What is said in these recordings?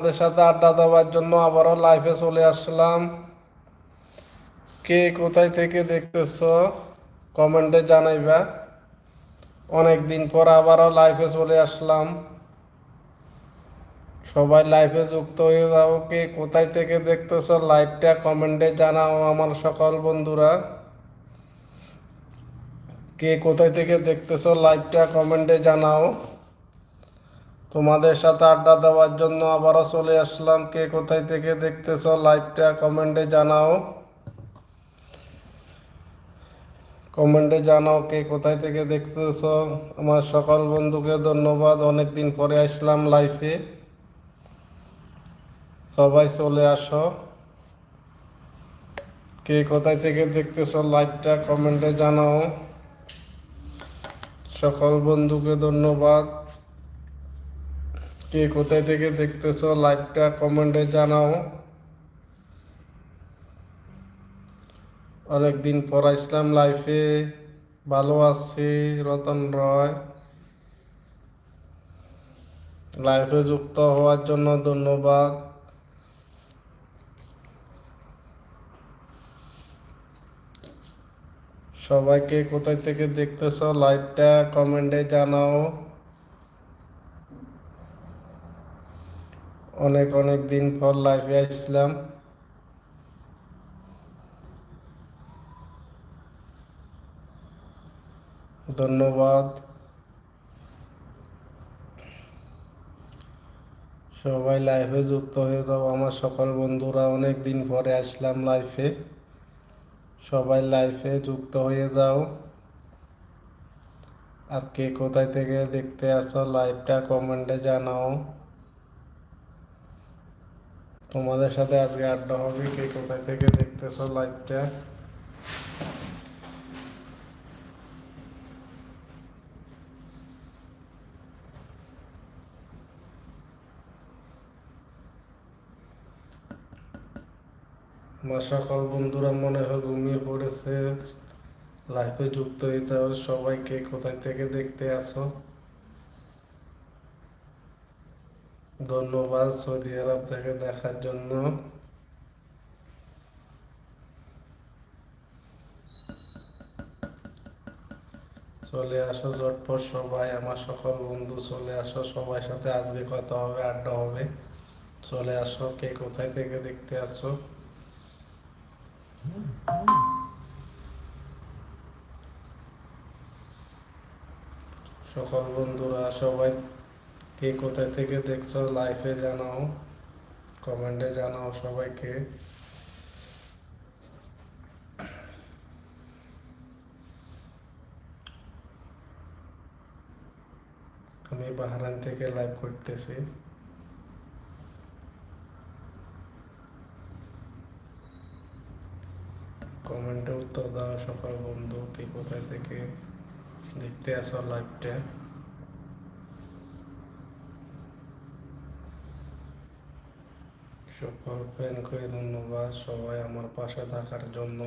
আপনাদের সাথে আড্ডা দেওয়ার জন্য আবারও লাইভে চলে আসলাম। কে কোথায় থেকে দেখতেছ? কমেন্টে জানাইবা। অনেক দিন পর আবারও লাইভে চলে আসলাম। সবাই লাইফে যুক্ত হয়ে যাও। কে কোথায় থেকে দেখতেছ? লাইভটা কমেন্টে জানাও আমার সকল বন্ধুরা। কে কোথায় থেকে দেখতেছ? লাইভটা কমেন্টে জানাও। তোমাদের সাথে আড্ডা দেওয়ার জন্য আবারও চলে আসলাম। কে কোথায় থেকে দেখতেছ লাইভটা কমেন্টে জানাও। কমেন্টে জানাও কে কোথায় থেকে দেখতেছ। আমার সকল বন্ধুকে ধন্যবাদ। অনেক দিন পরে আসলাম লাইফে সবাই চলে আসো। কে কোথায় থেকে দেখতেছ লাইভটা কমেন্টে জানাও। সকল বন্ধুকে ধন্যবাদ। কে কোথায় থেকে দেখতেছো? লাইভটা কমেন্টে জানাও। অনেকদিন পর আসলাম লাইফে ভালো আছি, রতন রয়। লাইফে যুক্ত হওয়ার জন্য ধন্যবাদ। সবাইকে কোথায় থেকে দেখতেছো? লাইভটা কমেন্টে জানাও। অনেক অনেক দিন পর লাইফে আসছিলাম। ধন্যবাদ। সবাই লাইফে যুক্ত হয়ে যাও। আমার সকল বন্ধুরা অনেক দিন পরে আসলাম লাইফে সবাই লাইফে যুক্ত হয়ে যাও। আর কে কোথায় থেকে দেখতে আসো লাইভটা কমেন্টে জানাও। তোমাদের সাথে আজকে আড্ডা হবে, কে কোথায় থেকে দেখতেছো লাইভটা সকল বন্ধুরা মনে হয় ঘুমিয়ে পড়েছে লাইফে যুক্ত হইতে হবে। সবাইকে কোথায় থেকে দেখতে আসো? ধন্যবাদ সৌদি আরব থেকে দেখার জন্য। চলে আসো ঝটপট সবাই, আমার সকল বন্ধু চলে আসো, সবার সাথে আজকে কথা হবে, আড্ডা হবে। চলে আসো, কে কোথায় থেকে দেখতে আসো সকল বন্ধুরা, সবাই কে কোথায় থেকে দেখছ লাইফে জানাও কমেন্টে জানাও সবাইকে। আমি বাহারান থেকে লাইভ করতেছি। কমেন্টে উত্তর দাও সকল বন্ধু, কে কোথায় থেকে দেখতে আসো লাইভটা সকল ফ্যানকে ধন্যবাদ সবাই আমার পাশে থাকার জন্য।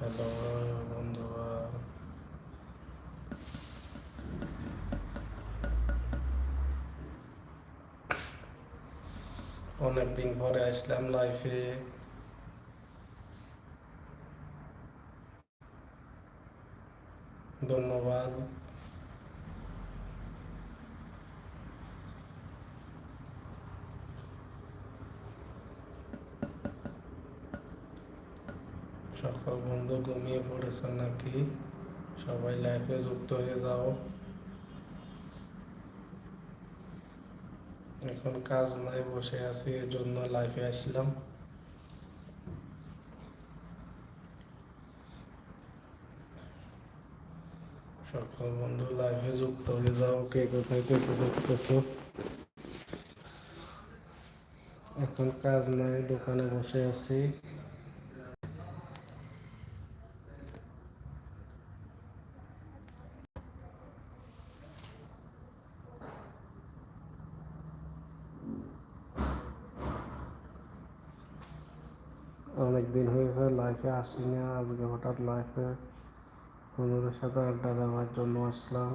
হ্যালো অনেকদিন পরে আসলাম লাইফে ধন্যবাদ। সকল বন্ধু ঘুমিয়ে পড়েছেন নাকি? সবাই লাইফে যুক্ত হয়ে যাও। এখন কাজ নাই, বসে আছি এর জন্য লাইফে আসলাম। সকল বন্ধু লাইফে যুক্ত হয়ে যাও। কে কোথায় থেকে দেখতেছো? এখন কাজ নাই, দোকানে বসে আছি। অনেক দিন হয়েছে লাইফে আসি না আজকে হঠাৎ লাইফে বন্ধুদের সাথে আড্ডা দেওয়ার জন্য আসলাম।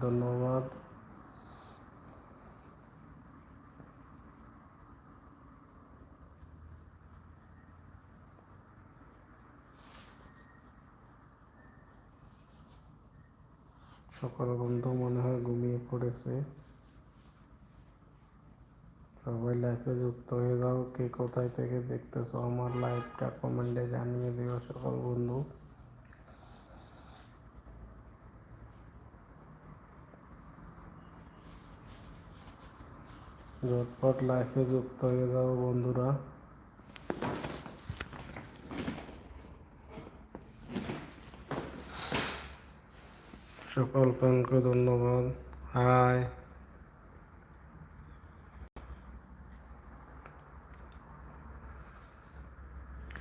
ধন্যবাদ। সকল বন্ধু মনে হয় ঘুমিয়ে পড়েছে। সবাই লাইফে যুক্ত হয়ে যাও। কে কোথায় থেকে দেখতেছো? আমার লাইফটা কমেন্টে জানিয়ে দিও সকল বন্ধু। ঝটপট লাইফে যুক্ত হয়ে যাও, বন্ধুরা। সকল ফ্যানকে ধন্যবাদ। হাই।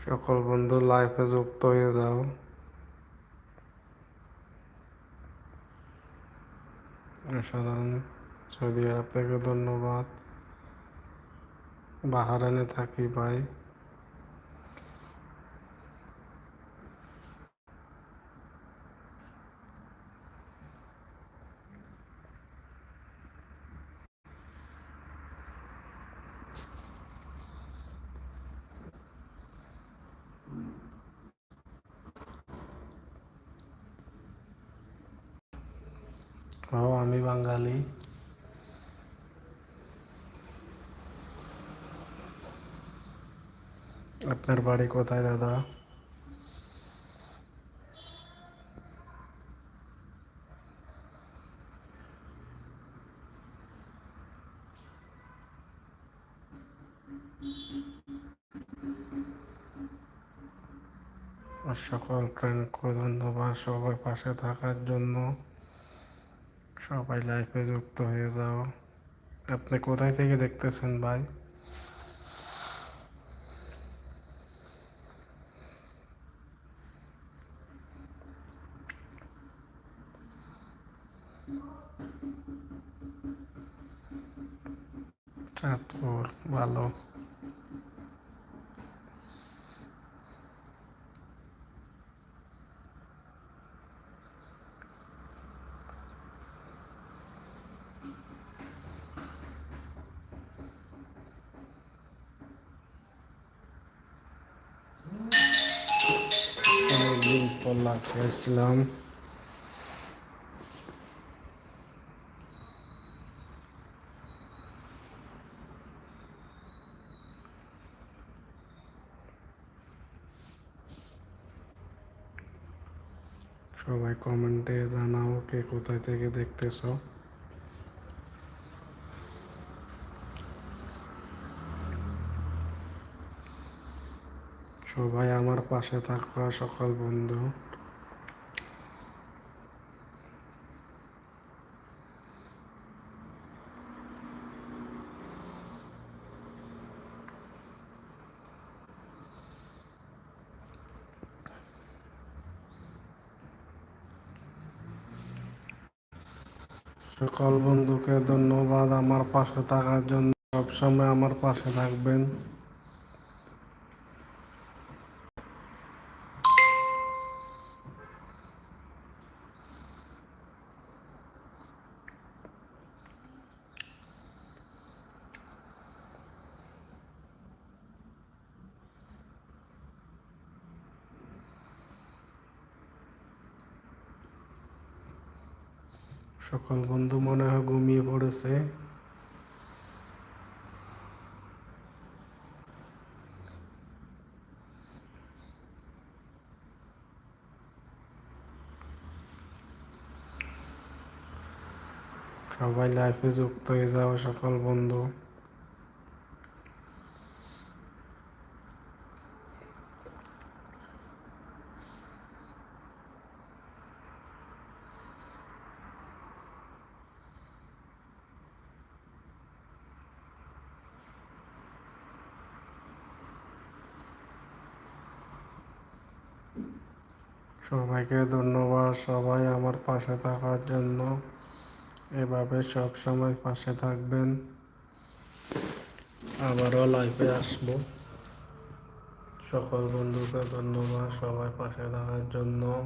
সকল বন্ধু লাইফে যুক্ত হয়ে যাও। সাধারণ সৌদি আরব থেকে ধন্যবাদ। বাহারানে থাকি ভাই। ও আমি বাঙালি। আপনার বাড়ি কোথায়, দাদা? সকল ফ্রেন্ডকে ধন্যবাদ সবাই পাশে থাকার জন্য। সবাই লাইফে যুক্ত হয়ে যাও। আপনি কোথায় থেকে দেখতেছেন ভাই? চাঁদপুর ভালো। অনেকদিন পর লাইফে এসেছিলাম সবাই কমেন্টে জানাও কে কোথায় থেকে দেখতেছ। সবাই আমার পাশে থাকা সকল বন্ধু। সকল বন্ধুকে ধন্যবাদ। আমার পাশে থাকার জন্য সবসময় আমার পাশে থাকবেন। সকল বন্ধু মনে হয় ঘুমিয়ে পড়েছে। সবাই লাইফে যুক্ত হয়ে যাও সকল বন্ধু। সবাইকে ধন্যবাদ সবাই আমার পাশে থাকার জন্য। এভাবে সব সময় পাশে থাকবেন। আবারও লাইফে আসব। সকল বন্ধুকে ধন্যবাদ সবাই পাশে থাকার জন্য।